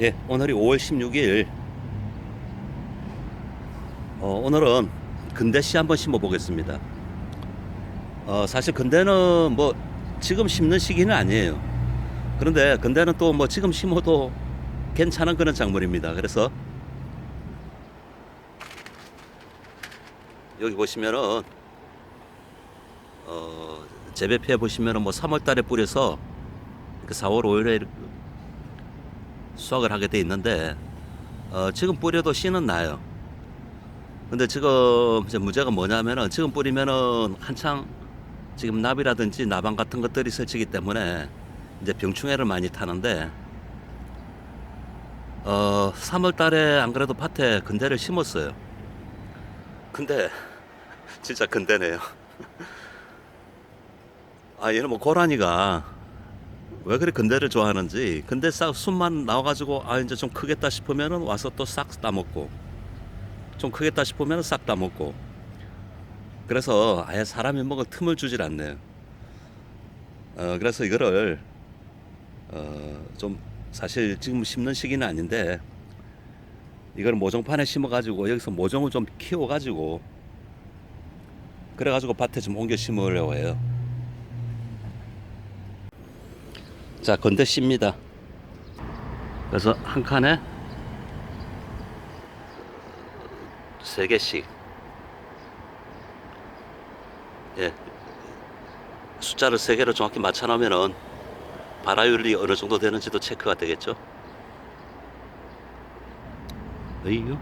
예, 오늘이 5월 16일. 어, 오늘은 근대씨 한번 심어 보겠습니다. 어, 사실 근대는 뭐 지금 심는 시기는 아니에요. 그런데 근대는 또 뭐 지금 심어도 괜찮은 그런 작물입니다. 그래서 여기 보시면은 어, 재배 피해 보시면은 뭐 3월 달에 뿌려서 이렇게 4월 5일에 이렇게 수확을 하게 돼 있는데 어, 지금 뿌려도 씨는 나요. 근데 지금 이제 문제가 뭐냐면은 지금 뿌리면은 한창 지금 나비라든지 나방 같은 것들이 설치기 때문에 이제 병충해를 많이 타는데 어 3월 달에 안 그래도 밭에 근대를 심었어요. 근데 진짜 근대네요. 아 얘는 뭐 고라니가 왜 그리 근대를 좋아하는지 근대 싹 순만 나와가지고 아 이제 좀 크겠다 싶으면은 와서 또 싹 따먹고 좀 크겠다 싶으면은 싹 따먹고 그래서 아예 사람이 먹을 틈을 주질 않네요. 어 그래서 이거를 어 좀 사실 지금 심는 시기는 아닌데 이걸 모종판에 심어가지고 여기서 모종을 좀 키워가지고 그래가지고 밭에 좀 옮겨 심으려고 해요. 자, 건대 씨입니다. 그래서 한 칸에 세 개씩. 예. 숫자를 세 개로 정확히 맞춰 놓으면은 발화율이 어느 정도 되는지도 체크가 되겠죠. 에이요.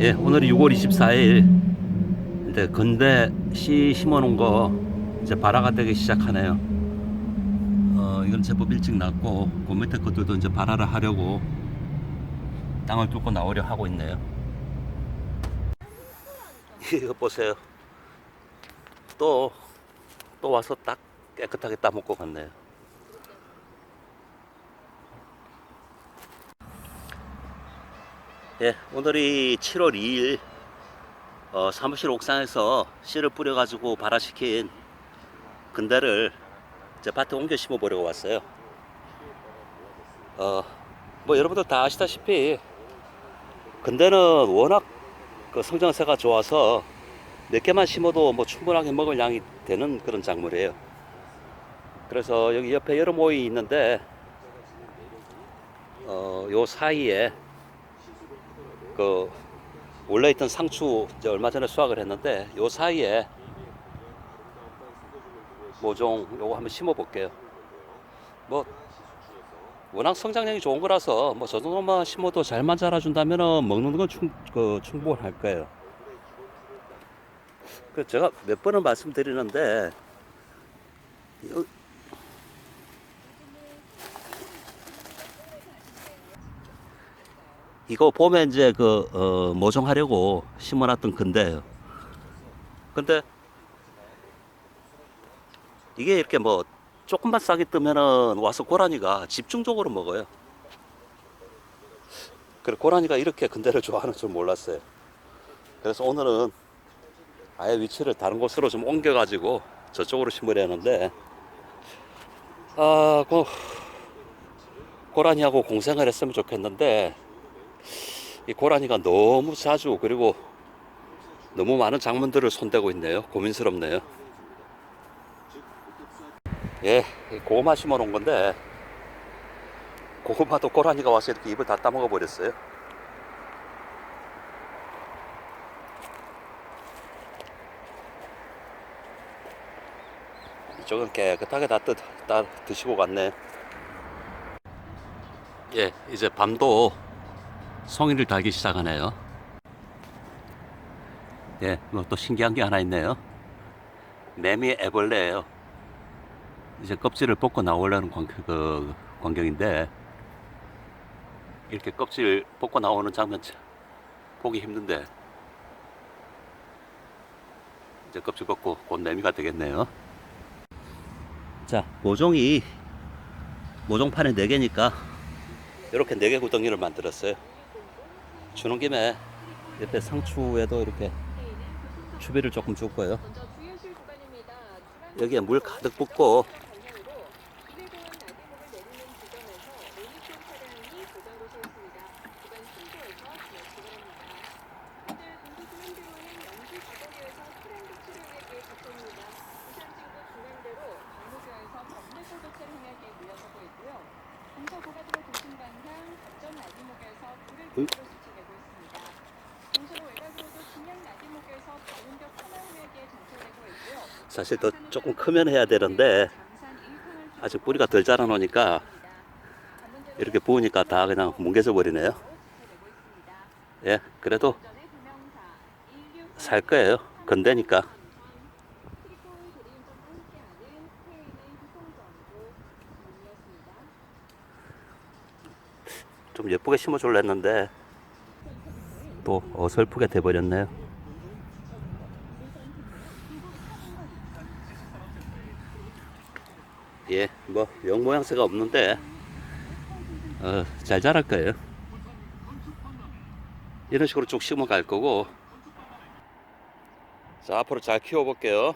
예, 오늘이 6월 24일. 근데 건대 씨 심어놓은 거 이제 발화가 되기 시작하네요. 어, 이건 제법 일찍 났고 그 밑에 것들도 이제 발화를 하려고 땅을 뚫고 나오려 하고 있네요. 이거 보세요. 또, 또 와서 딱 깨끗하게 따먹고 갔네요. 예, 오늘이 7월 2일 어, 사무실 옥상에서 씨를 뿌려가지고 발화시킨 근대를 이제 밭에 옮겨 심어 보려고 왔어요. 어, 뭐 여러분들 다 아시다시피 근대는 워낙 그 성장세가 좋아서 몇 개만 심어도 뭐 충분하게 먹을 양이 되는 그런 작물이에요. 그래서 여기 옆에 여러 모이 있는데 어, 요 사이에 그 원래 있던 상추 얼마 전에 수확을 했는데 요 사이에 모종 요거 한번 심어 볼게요. 뭐 워낙 성장력이 좋은 거라서 뭐 저 정도만 심어도 잘만 자라준다면은 먹는 건 충, 그 충분할 거예요. 그 제가 몇 번을 말씀드리는데 이거 보면 이제 그 어, 모종하려고 심어놨던 건데요. 근데 이게 이렇게 뭐 조금만 싹이 뜨면은 와서 고라니가 집중적으로 먹어요. 그래 고라니가 이렇게 근대를 좋아하는 줄 몰랐어요. 그래서 오늘은 아예 위치를 다른 곳으로 좀 옮겨가지고 저쪽으로 심으려는데 아, 그 고라니하고 공생을 했으면 좋겠는데 이 고라니가 너무 자주 그리고 너무 많은 작물들을 손대고 있네요. 고민스럽네요. 예, 이 고구마 심어 놓은 건데 고구마도 고라니가 와서 이렇게 입을 다 따먹어 버렸어요. 이쪽은 깨끗하게 다, 뜯, 다 드시고 갔네. 예, 이제 밤도 송이를 달기 시작하네요. 예, 뭐 또 신기한 게 하나 있네요. 매미 애벌레예요. 이제 껍질을 벗고 나오려는 광, 그, 광경인데 이렇게 껍질 벗고 나오는 장면 참 보기 힘든데 이제 껍질 벗고 곧 매미가 되겠네요. 자, 모종이 모종판에 4개니까 이렇게 4개 구덩이를 만들었어요. 주는 김에 옆에 상추에도 이렇게 추비를 조금 줄 거예요. 여기에 물 가득 붓고 사실 더 조금 크면 해야 되는데 아직 뿌리가 덜 자라 놓으니까 이렇게 부으니까 다 그냥 뭉개져 버리네요. 예, 그래도 살 거예요. 건대니까. 좀 예쁘게 심어줄려 했는데 또 어설프게 돼버렸네요. 예, 뭐 영 모양새가 없는데 어, 잘 자랄 거예요. 이런 식으로 쭉 심어 갈 거고 자 앞으로 잘 키워 볼게요.